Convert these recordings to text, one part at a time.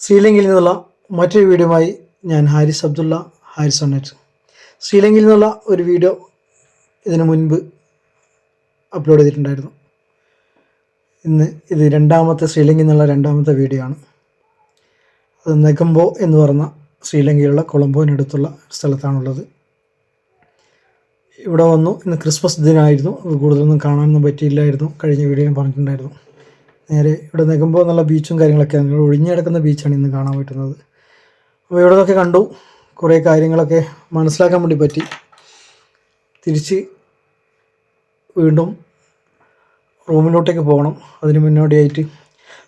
ശ്രീലങ്കയിൽ നിന്നുള്ള മറ്റൊരു വീഡിയോയുമായി ഞാൻ ഹാരിസ് അബ്ദുള്ള ഹാരിസ് ഒണ്ണറ്റ് ശ്രീലങ്കയിൽ നിന്നുള്ള ഒരു വീഡിയോ ഇതിനു മുൻപ് അപ്ലോഡ് ചെയ്തിട്ടുണ്ടായിരുന്നു. ഇന്ന് ഇത് രണ്ടാമത്തെ ശ്രീലങ്കയിൽ നിന്നുള്ള രണ്ടാമത്തെ വീഡിയോ ആണ്. അത് നെഗംബോ എന്ന് പറഞ്ഞ ശ്രീലങ്കയിലുള്ള കൊളംബോവിനടുത്തുള്ള സ്ഥലത്താണുള്ളത്. ഇവിടെ വന്നു. ഇന്ന് ക്രിസ്മസ് ദിനമായിരുന്നു അത് കൂടുതലൊന്നും കാണാനൊന്നും പറ്റിയില്ലായിരുന്നു. കഴിഞ്ഞ വീഡിയോ ഞാൻ പറഞ്ഞിട്ടുണ്ടായിരുന്നു. നേരെ ഇവിടെ നികമ്പോ എന്നുള്ള ബീച്ചും കാര്യങ്ങളൊക്കെയാണ് ഒഴിഞ്ഞു കിടക്കുന്ന ബീച്ചാണ് ഇന്ന് കാണാൻ പറ്റുന്നത്. അപ്പോൾ ഇവിടെ നിന്നൊക്കെ കണ്ടു. കുറേ കാര്യങ്ങളൊക്കെ മനസ്സിലാക്കാൻ വേണ്ടി പറ്റി. തിരിച്ച് വീണ്ടും റൂമിലോട്ടേക്ക് പോകണം. അതിന് മുന്നോടിയായിട്ട്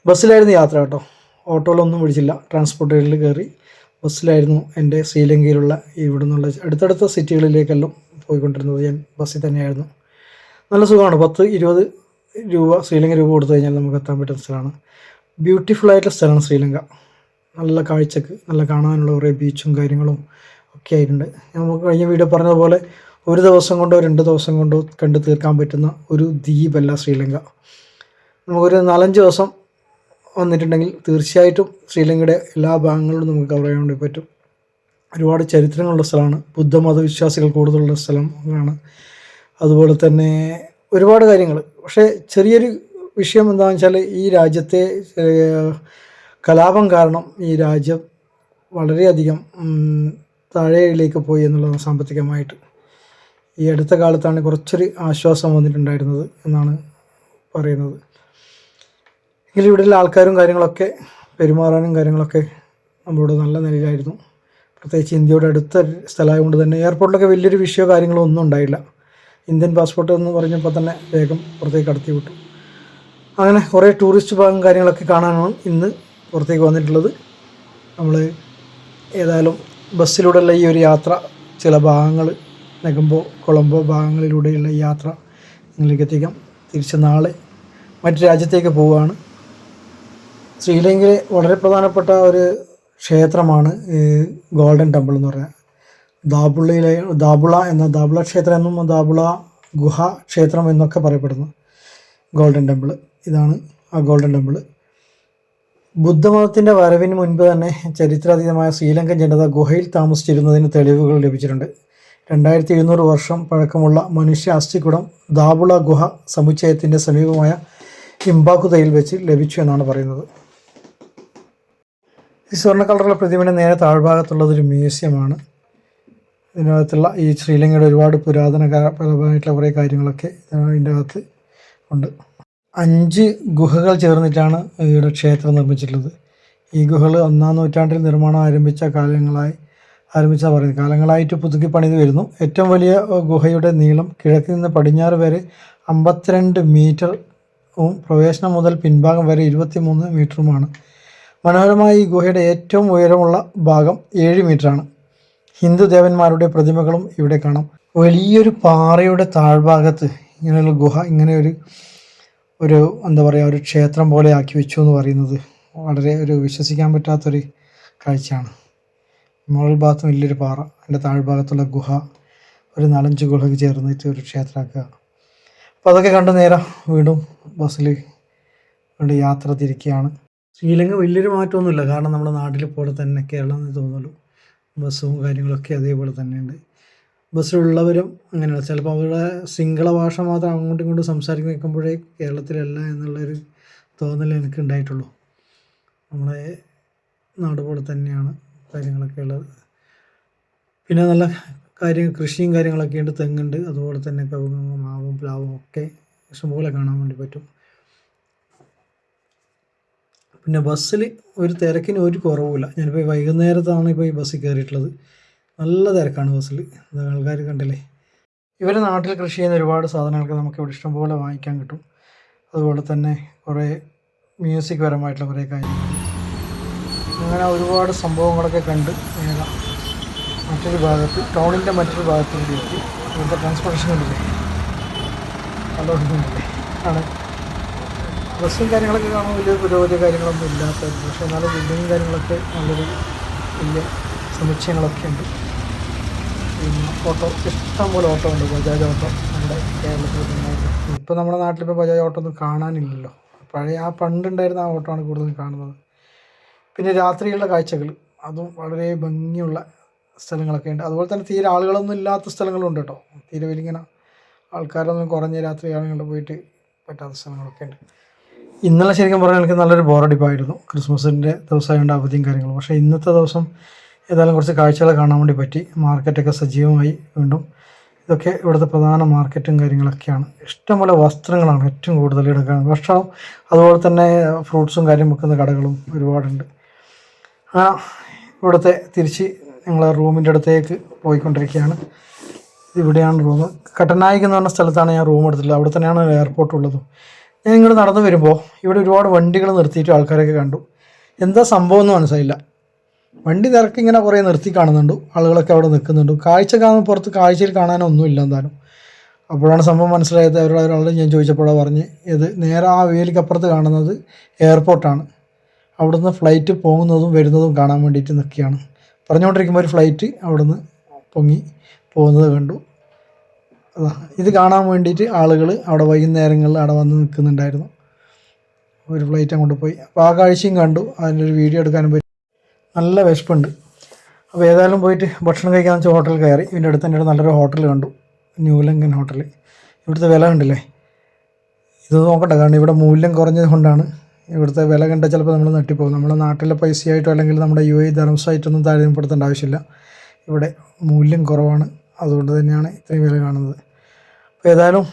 ബസ്സിലായിരുന്നു യാത്ര കേട്ടോ. ഓട്ടോയിലൊന്നും പിടിച്ചില്ല. ട്രാൻസ്പോർട്ടേറിൽ കയറി ബസ്സിലായിരുന്നു എന്റെ ശ്രീലങ്കയിലുള്ള ഇവിടെ നിന്നുള്ള അടുത്തടുത്ത സിറ്റികളിലേക്കെല്ലാം പോയിക്കൊണ്ടിരുന്നത്. ഞാൻ ബസ്സിൽ തന്നെയായിരുന്നു. നല്ല സുഖമാണ്. പത്ത് ഇരുപത് രൂപ ശ്രീലങ്ക രൂപ കൊടുത്തു കഴിഞ്ഞാൽ നമുക്ക് എത്താൻ പറ്റുന്ന സ്ഥലമാണ്. ബ്യൂട്ടിഫുൾ ആയിട്ടുള്ള സ്ഥലമാണ് ശ്രീലങ്ക. നല്ല കാഴ്ചക്ക് നല്ല കാണാനുള്ള കുറേ ബീച്ചും കാര്യങ്ങളും ഒക്കെ ആയിട്ടുണ്ട്. നമുക്ക് കഴിഞ്ഞ വീഡിയോ പറഞ്ഞതുപോലെ ഒരു ദിവസം കൊണ്ടോ രണ്ട് ദിവസം കൊണ്ടോ കണ്ടു തീർക്കാൻ പറ്റുന്ന ഒരു ദ്വീപല്ല ശ്രീലങ്ക. നമുക്കൊരു നാലഞ്ച് ദിവസം വന്നിട്ടുണ്ടെങ്കിൽ തീർച്ചയായിട്ടും ശ്രീലങ്കയുടെ എല്ലാ ഭാഗങ്ങളിലും നമുക്ക് കവർ ചെയ്യാൻ വേണ്ടി പറ്റും. ഒരുപാട് ചരിത്രങ്ങളുള്ള സ്ഥലമാണ്. ബുദ്ധമത വിശ്വാസികൾ കൂടുതലുള്ള സ്ഥലമാണ് അതുപോലെ തന്നെ ഒരുപാട് കാര്യങ്ങൾ. പക്ഷേ ചെറിയൊരു വിഷയം എന്താണെന്ന് വെച്ചാൽ ഈ രാജ്യത്തെ കലാപം കാരണം ഈ രാജ്യം വളരെയധികം താഴെയിലേക്ക് പോയി എന്നുള്ളതാണ് സാമ്പത്തികമായിട്ട്. ഈ അടുത്ത കാലത്താണ് കുറച്ചൊരു ആശ്വാസം വന്നിട്ടുണ്ടായിരുന്നത് എന്നാണ് പറയുന്നത്. എങ്കിലും ഇവിടെയുള്ള ആൾക്കാരും കാര്യങ്ങളൊക്കെ പെരുമാറാനും കാര്യങ്ങളൊക്കെ നമ്മളോട് നല്ല നിലയിലായിരുന്നു. പ്രത്യേകിച്ച് ഇന്ത്യയുടെ അടുത്ത സ്ഥലമായതുകൊണ്ട് തന്നെ എയർപോർട്ടിലൊക്കെ വലിയൊരു വിഷയമോ കാര്യങ്ങളോ ഒന്നും ഉണ്ടായില്ല. ഇന്ത്യൻ പാസ്പോർട്ട് എന്ന് പറഞ്ഞപ്പോൾ തന്നെ വേഗം പുറത്തേക്ക് കടത്തി വിട്ടു. അങ്ങനെ കുറേ ടൂറിസ്റ്റ് ഭാഗം കാര്യങ്ങളൊക്കെ കാണാനാണ് ഇന്ന് പുറത്തേക്ക് വന്നിട്ടുള്ളത്. നമ്മൾ ഏതായാലും ബസ്സിലൂടെയുള്ള ഈ ഒരു യാത്ര ചില ഭാഗങ്ങൾ നെഗമ്പോ കൊളംബോ ഭാഗങ്ങളിലൂടെയുള്ള ഈ യാത്ര നിങ്ങളിലേക്ക് എത്തിക്കാം. തിരിച്ച് നാളെ മറ്റു രാജ്യത്തേക്ക് പോവുകയാണ്. ശ്രീലങ്കയിലെ വളരെ പ്രധാനപ്പെട്ട ഒരു ക്ഷേത്രമാണ് ഗോൾഡൻ ടെമ്പിൾ എന്ന് പറയുന്നത് ദാബുള്ളയിലെ ദാബുള എന്ന ദാബുള ക്ഷേത്രം എന്നും ദാബുള ഗുഹ ക്ഷേത്രം എന്നൊക്കെ പറയപ്പെടുന്നു. ഗോൾഡൻ ടെമ്പിൾ ഇതാണ് ആ ഗോൾഡൻ ടെമ്പിൾ ബുദ്ധമതത്തിന്റെ വരവിന് മുൻപ് തന്നെ ചരിത്രാതീതമായ ശ്രീലങ്കൻ ജനത ഗുഹയിൽ താമസിച്ചിരുന്നതിന് തെളിവുകൾ ലഭിച്ചിട്ടുണ്ട്. രണ്ടായിരത്തി എഴുന്നൂറ് വർഷം പഴക്കമുള്ള മനുഷ്യ അസ്ഥിക്കുടം ദാബുള ഗുഹ സമുച്ചയത്തിന്റെ സമീപമായ ഇംബാക്കുതയിൽ വെച്ച് ലഭിച്ചു എന്നാണ് പറയുന്നത്. ഈ സ്വർണ കളറുള്ള പ്രതിമയുടെ നേരെ താഴ്ഭാഗത്തുള്ളത് ഒരു മ്യൂസിയമാണ്. ഇതിനകത്തുള്ള ഈ ശ്രീലങ്കയുടെ ഒരുപാട് പുരാതന പരമായിട്ടുള്ള കുറേ കാര്യങ്ങളൊക്കെ ഇതിന്റെ അകത്ത് ഉണ്ട്. അഞ്ച് ഗുഹകൾ ചേർന്നിട്ടാണ് ഇവിടെ ക്ഷേത്രം നിർമ്മിച്ചിട്ടുള്ളത്. ഈ ഗുഹകൾ ഒന്നാം നൂറ്റാണ്ടിൽ നിർമ്മാണം ആരംഭിച്ച കാലങ്ങളായി ആരംഭിച്ച പറയുന്നത് കാലങ്ങളായിട്ട് പുതുക്കി പണിത് വരുന്നു. ഏറ്റവും വലിയ ഗുഹയുടെ നീളം കിഴക്ക് നിന്ന് പടിഞ്ഞാറ് വരെ അമ്പത്തിരണ്ട് മീറ്ററും പ്രവേശനം മുതൽ പിൻഭാഗം വരെ ഇരുപത്തിമൂന്ന് മീറ്ററുമാണ്. മനോഹരമായ ഈ ഗുഹയുടെ ഏറ്റവും ഉയരമുള്ള ഭാഗം ഏഴ് മീറ്ററാണ്. ഹിന്ദു ദേവന്മാരുടെ പ്രതിമകളും ഇവിടെ കാണാം. വലിയൊരു പാറയുടെ താഴ്ഭാഗത്ത് ഇങ്ങനെയുള്ള ഗുഹ ഇങ്ങനെ ഒരു ഒരു എന്താ പറയുക ഒരു ക്ഷേത്രം പോലെ ആക്കി വെച്ചു എന്ന് പറയുന്നത് വളരെ ഒരു വിശ്വസിക്കാൻ പറ്റാത്തൊരു കാഴ്ചയാണ്. മുകൾ ഭാഗത്ത് വലിയൊരു പാറ അതിന്റെ താഴ്ഭാഗത്തുള്ള ഗുഹ ഒരു നാലഞ്ച് ഗുഹയ്ക്ക് ചേർന്നിട്ട് ഒരു ക്ഷേത്രമാക്കുക. അപ്പോൾ അതൊക്കെ കണ്ട് നേരം വീണ്ടും ബസ്സിൽ വേണ്ടി യാത്ര തിരിക്കുകയാണ്. ശ്രീലങ്ക വലിയൊരു മാറ്റമൊന്നുമില്ല കാരണം നമ്മുടെ നാട്ടിൽ പോലെ തന്നെ കേരളം എന്ന് തോന്നുള്ളൂ ബസ്സും കാര്യങ്ങളൊക്കെ അതേപോലെ തന്നെയുണ്ട്. ബസ്സിലുള്ളവരും അങ്ങനെയാണ്. ചിലപ്പോൾ അവരുടെ സിംഗിള ഭാഷ മാത്രം അങ്ങോട്ടും ഇങ്ങോട്ടും സംസാരിക്കുന്ന നിൽക്കുമ്പോഴേ കേരളത്തിലല്ല എന്നുള്ളൊരു തോന്നൽ എനിക്ക് ഉണ്ടായിട്ടുള്ളൂ. നമ്മളെ നാട് പോലെ തന്നെയാണ് കാര്യങ്ങളൊക്കെ ഉള്ളത്. പിന്നെ നല്ല കാര്യം കൃഷിയും കാര്യങ്ങളൊക്കെ ഉണ്ട്. തെങ്ങുണ്ട്. അതുപോലെ തന്നെ കവുങ്ങും മാവും പ്ലാവും ഒക്കെ ഇഷ്ടംപോലെ കാണാൻ വേണ്ടി പറ്റും. പിന്നെ ബസ്സിൽ ഒരു തിരക്കിന് ഒരു കുറവുമില്ല. ഞാനിപ്പോൾ വൈകുന്നേരത്താണ് ഇപ്പോൾ ഈ ബസ്സിൽ കയറിയിട്ടുള്ളത്. നല്ല തിരക്കാണ് ബസ്സിൽ ആൾക്കാർ കണ്ടില്ലേ? ഇവർ നാട്ടിൽ കൃഷി ചെയ്യുന്ന ഒരുപാട് സാധനങ്ങളൊക്കെ നമുക്ക് ഇവിടെ ഇഷ്ടംപോലെ വാങ്ങിക്കാൻ കിട്ടും. അതുപോലെ തന്നെ കുറേ മ്യൂസിക് പരമായിട്ടുള്ള കുറേ കാര്യങ്ങൾ. അങ്ങനെ ഒരുപാട് സംഭവങ്ങളൊക്കെ കണ്ട് നേരെ മറ്റൊരു ഭാഗത്ത് ടൗണിന്റെ മറ്റൊരു ഭാഗത്ത് കൂടി എത്തി ഇവിടുത്തെ ട്രാൻസ്പോർട്ടേഷൻ ഉണ്ടല്ലേ? അതോടൊപ്പം ആണ്. ബസ്സും കാര്യങ്ങളൊക്കെ കാണാൻ വലിയ പുരോഗതി കാര്യങ്ങളൊന്നും ഇല്ലാത്ത പക്ഷേ എന്നാലും ബിൽഡിങ്ങും കാര്യങ്ങളൊക്കെ നല്ലൊരു വലിയ സമുച്ചയങ്ങളൊക്കെ ഉണ്ട്. പിന്നെ ഓട്ടോ ഇഷ്ടം പോലെ ഓട്ടോ ഉണ്ട്. ബജാജ് ഓട്ടോ നമ്മുടെ കേരളത്തിൽ ഇപ്പോൾ നമ്മുടെ നാട്ടിലിപ്പോൾ ബജാജ് ഓട്ടോ ഒന്നും കാണാനില്ലല്ലോ. പഴയ ആ പണ്ടുണ്ടായിരുന്ന ആ ഓട്ടോ ആണ് കൂടുതൽ കാണുന്നത്. പിന്നെ രാത്രിയുള്ള കാഴ്ചകൾ അതും വളരെ ഭംഗിയുള്ള സ്ഥലങ്ങളൊക്കെ ഉണ്ട്. അതുപോലെ തന്നെ തീരെ ആളുകളൊന്നും ഇല്ലാത്ത സ്ഥലങ്ങളുണ്ട് കേട്ടോ. തീരെ വലിയ ആൾക്കാരൊന്നും കുറഞ്ഞ രാത്രി ആളുകളുടെ പോയിട്ട് പറ്റാത്ത സ്ഥലങ്ങളൊക്കെ ഉണ്ട്. ഇന്നലെ ശരിക്കും പറഞ്ഞാൽ എനിക്ക് നല്ലൊരു ബോറടിപ്പായിരുന്നു ക്രിസ്മസിന്റെ ദിവസമായതുകൊണ്ട് അവധിയും കാര്യങ്ങളും. പക്ഷേ ഇന്നത്തെ ദിവസം ഏതായാലും കുറച്ച് കാഴ്ചകൾ കാണാൻ വേണ്ടി പറ്റി. മാർക്കറ്റൊക്കെ സജീവമായി വീണ്ടും. ഇതൊക്കെ ഇവിടുത്തെ പ്രധാന മാർക്കറ്റും കാര്യങ്ങളൊക്കെയാണ്. ഇഷ്ടംപോലെ വസ്ത്രങ്ങളാണ് ഏറ്റവും കൂടുതൽ എടുക്കുന്നത് ഭക്ഷണം അതുപോലെ തന്നെ ഫ്രൂട്ട്സും കാര്യം വെക്കുന്ന കടകളും ഒരുപാടുണ്ട്. ആ ഇവിടുത്തെ തിരിച്ച് ഞങ്ങൾ റൂമിന്റെ അടുത്തേക്ക് പോയിക്കൊണ്ടിരിക്കുകയാണ്. ഇവിടെയാണ് റൂം. കട്ടനായിക്ക് പറഞ്ഞ സ്ഥലത്താണ് ഞാൻ റൂം എടുത്തിട്ടുള്ളത്. അവിടെ തന്നെയാണ് എയർപോർട്ട് ഉള്ളതും. ഞാൻ ഇങ്ങോട്ട് നടന്നു വരുമ്പോൾ ഇവിടെ ഒരുപാട് വണ്ടികൾ നിർത്തിയിട്ട് ആൾക്കാരൊക്കെ കണ്ടു. എന്താ സംഭവം എന്ന് മനസ്സിലായില്ല. വണ്ടി തിരക്ക് ഇങ്ങനെ കുറേ നിർത്തി കാണുന്നുണ്ട്. ആളുകളൊക്കെ അവിടെ നിൽക്കുന്നുണ്ട്. കാഴ്ച കാണുന്ന പുറത്ത് കാഴ്ചയിൽ കാണാനൊന്നും ഇല്ല എന്തായാലും. അപ്പോഴാണ് സംഭവം മനസ്സിലായത്. അവരുടെ ഒരാളോട് ഞാൻ ചോദിച്ചപ്പോഴാണ് പറഞ്ഞ് ഇത് നേരെ ആ വേലിക്കപ്പുറത്ത് കാണുന്നത് എയർപോർട്ടാണ് അവിടുന്ന് ഫ്ലൈറ്റ് പോകുന്നതും വരുന്നതും കാണാൻ വേണ്ടിയിട്ട് നിൽക്കുകയാണ്. പറഞ്ഞുകൊണ്ടിരിക്കുമ്പോൾ ഒരു ഫ്ലൈറ്റ് അവിടുന്ന് പൊങ്ങി പോകുന്നത് കണ്ടു. ഇത് കാണാൻ വേണ്ടിയിട്ട് ആളുകൾ അവിടെ വൈകുന്നേരങ്ങളിൽ അവിടെ വന്ന് നിൽക്കുന്നുണ്ടായിരുന്നു. ഒരു ഫ്ലൈറ്റ് അങ്ങോട്ട് പോയി. അപ്പോൾ ആ കാഴ്ചയും കണ്ടു. അതിന്റെ ഒരു വീഡിയോ എടുക്കാനും പറ്റി. നല്ല വിശപ്പുണ്ട്. അപ്പോൾ ഏതായാലും പോയിട്ട് ഭക്ഷണം കഴിക്കാൻ വെച്ചാൽ ഹോട്ടലിൽ കയറി. ഇതിന്റെ അടുത്ത് തന്നെ ഒരു നല്ലൊരു ഹോട്ടൽ കണ്ടു. ന്യൂലങ്കൻ ഹോട്ടൽ ഇവിടുത്തെ വില കണ്ടില്ലേ? ഇത് നോക്കട്ടെ. കാരണം ഇവിടെ മൂല്യം കുറഞ്ഞത് കൊണ്ടാണ് ഇവിടുത്തെ വില കണ്ടാൽ ചിലപ്പോൾ നമ്മൾ നെട്ടിപ്പോകും നമ്മുടെ നാട്ടിലെ പൈസയായിട്ടോ അല്ലെങ്കിൽ നമ്മുടെ യു എ ധർമ്മസായിട്ടൊന്നും താരതമ്യപ്പെടുത്തേണ്ട ആവശ്യമില്ല. ഇവിടെ മൂല്യം കുറവാണ്. അതുകൊണ്ട് തന്നെയാണ് ഇത്രയും വില കാണുന്നത്. അപ്പോൾ ഏതായാലും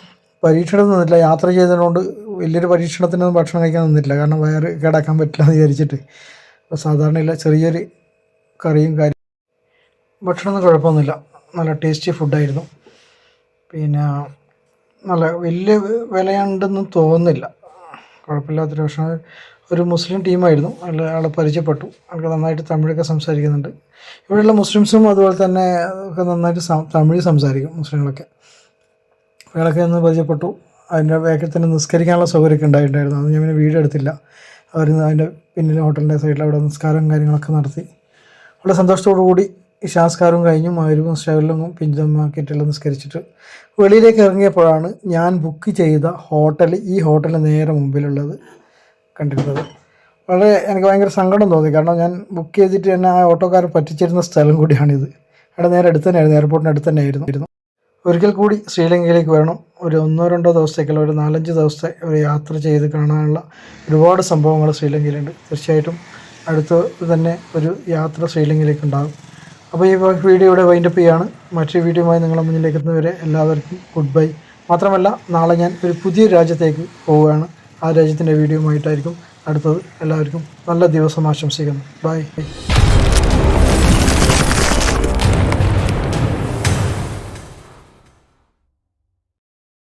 പരീക്ഷണം നിന്നില്ല യാത്ര ചെയ്തതുകൊണ്ട് വലിയൊരു പരീക്ഷണത്തിനൊന്നും ഭക്ഷണം കഴിക്കാൻ നിന്നില്ല കാരണം വയറ് കേടാക്കാൻ പറ്റില്ല എന്ന് വിചാരിച്ചിട്ട്. അപ്പോൾ സാധാരണ ഇല്ല ചെറിയൊരു കറിയും കാര്യം ഭക്ഷണമൊന്നും കുഴപ്പമൊന്നുമില്ല. നല്ല ടേസ്റ്റി ഫുഡായിരുന്നു. പിന്നെ നല്ല വലിയ വിലയുണ്ടെന്ന് തോന്നുന്നില്ല. കുഴപ്പമില്ലാത്തൊരു ഭക്ഷണം. ഒരു മുസ്ലിം ടീമായിരുന്നു. അതിൽ ആളെ പരിചയപ്പെട്ടു. ആൾക്ക് നന്നായിട്ട് തമിഴൊക്കെ സംസാരിക്കുന്നുണ്ട്. ഇവിടെയുള്ള മുസ്ലിംസും അതുപോലെ തന്നെ ഒക്കെ നന്നായിട്ട് തമിഴ് സംസാരിക്കും മുസ്ലിങ്ങളൊക്കെ. അയാളൊക്കെ ഒന്ന് പരിചയപ്പെട്ടു. അതിന്റെ വേഗത്തിൽ തന്നെ നിസ്കരിക്കാനുള്ള സൗകര്യമൊക്കെ ഉണ്ടായിട്ടുണ്ടായിരുന്നു. അത് ഞാൻ പിന്നെ വീഡിയോ എടുത്തില്ല. അവർ അതിന്റെ പിന്നിൽ ഹോട്ടലിന്റെ സൈഡിൽ അവിടെ നിസ്കാരവും കാര്യങ്ങളൊക്കെ നടത്തി. വളരെ സന്തോഷത്തോടു കൂടി ഇഷാസ്കാരവും കഴിഞ്ഞു മകരും സ്റ്റൈലും പിഞ്ചമാക്കിയിട്ടുള്ള നിസ്കരിച്ചിട്ട് വെളിയിലേക്ക് ഇറങ്ങിയപ്പോഴാണ് ഞാൻ ബുക്ക് ചെയ്ത ഹോട്ടൽ ഈ ഹോട്ടലിന് നേരെ മുമ്പിലുള്ളത് കണ്ടിരുന്നത്. വളരെ എനിക്ക് ഭയങ്കര സങ്കടം തോന്നി. കാരണം ഞാൻ ബുക്ക് ചെയ്തിട്ട് തന്നെ ആ ഓട്ടോക്കാരെ പറ്റിച്ചിരുന്ന സ്ഥലം കൂടിയാണിത്. അവിടെ നേരെ അടുത്ത് തന്നെയായിരുന്നു എയർപോർട്ടിന് അടുത്ത് തന്നെയായിരുന്നു ഒരിക്കൽ കൂടി ശ്രീലങ്കയിലേക്ക് വരണം. ഒരു ഒന്നോ രണ്ടോ ദിവസത്തേക്കല്ല ഒരു നാലഞ്ച് ദിവസത്തെ ഒരു യാത്ര ചെയ്ത് കാണാനുള്ള ഒരുപാട് സംഭവങ്ങൾ ശ്രീലങ്കയിലുണ്ട്. തീർച്ചയായിട്ടും അടുത്ത് തന്നെ ഒരു യാത്ര ശ്രീലങ്കയിലേക്ക് ഉണ്ടാകും. അപ്പോൾ ഈ വീഡിയോ ഇവിടെ വൈൻഡപ്പ് ചെയ്യാണ്. മറ്റൊരു വീഡിയോയുമായി നിങ്ങളുടെ മുന്നിലേക്ക് എത്തുന്നവരെ എല്ലാവർക്കും ഗുഡ് ബൈ മാത്രമല്ല നാളെ ഞാൻ ഒരു പുതിയ രാജ്യത്തേക്ക് പോവുകയാണ്. ആ രാജ്യത്തിന്റെ വീഡിയോയുമായിട്ടായിരിക്കും അടുത്തത്. എല്ലാവർക്കും നല്ല ദിവസം ആശംസിക്കുന്നു. ബൈ